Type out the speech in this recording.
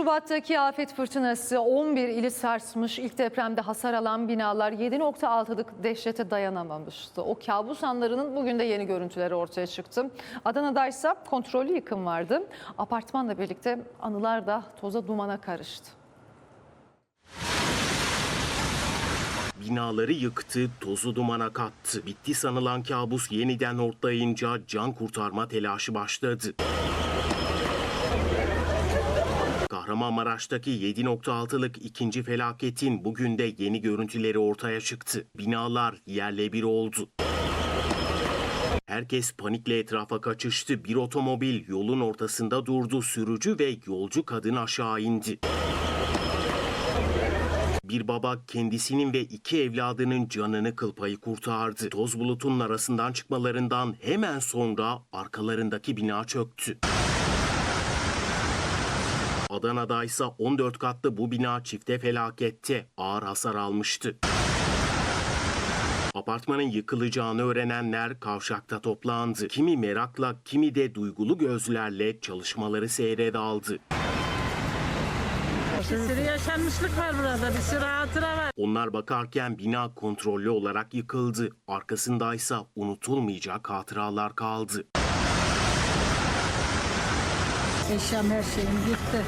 Şubat'taki afet fırtınası 11 ili sarsmış. İlk depremde hasar alan binalar 7.6'lık dehşete dayanamamıştı. O kabus anlarının bugün de yeni görüntüleri ortaya çıktı. Adana'da ise kontrollü yıkım vardı. Apartmanla birlikte anılar da toza dumana karıştı. Binaları yıktı, tozu dumana kattı. Bitti sanılan kabus yeniden ortlayınca can kurtarma telaşı başladı. Kahramanmaraş'taki 7.6'lık ikinci felaketin bugün de yeni görüntüleri ortaya çıktı. Binalar yerle bir oldu. Herkes panikle etrafa kaçıştı. Bir otomobil yolun ortasında durdu. Sürücü ve yolcu kadın aşağı indi. Bir baba kendisinin ve iki evladının canını kıl payı kurtardı. Toz bulutunun arasından çıkmalarından hemen sonra arkalarındaki bina çöktü. Adana'da ise 14 katlı bu bina çifte felakette ağır hasar almıştı. Apartmanın yıkılacağını öğrenenler kavşakta toplandı. Kimi merakla, kimi de duygulu gözlerle çalışmaları seyre daldı. Bir sürü yaşanmışlık var burada. Bir sürü hatıra var. Onlar bakarken bina kontrollü olarak yıkıldı. Arkasındaysa unutulmayacak hatıralar kaldı. Eşyam her şeyim gitti.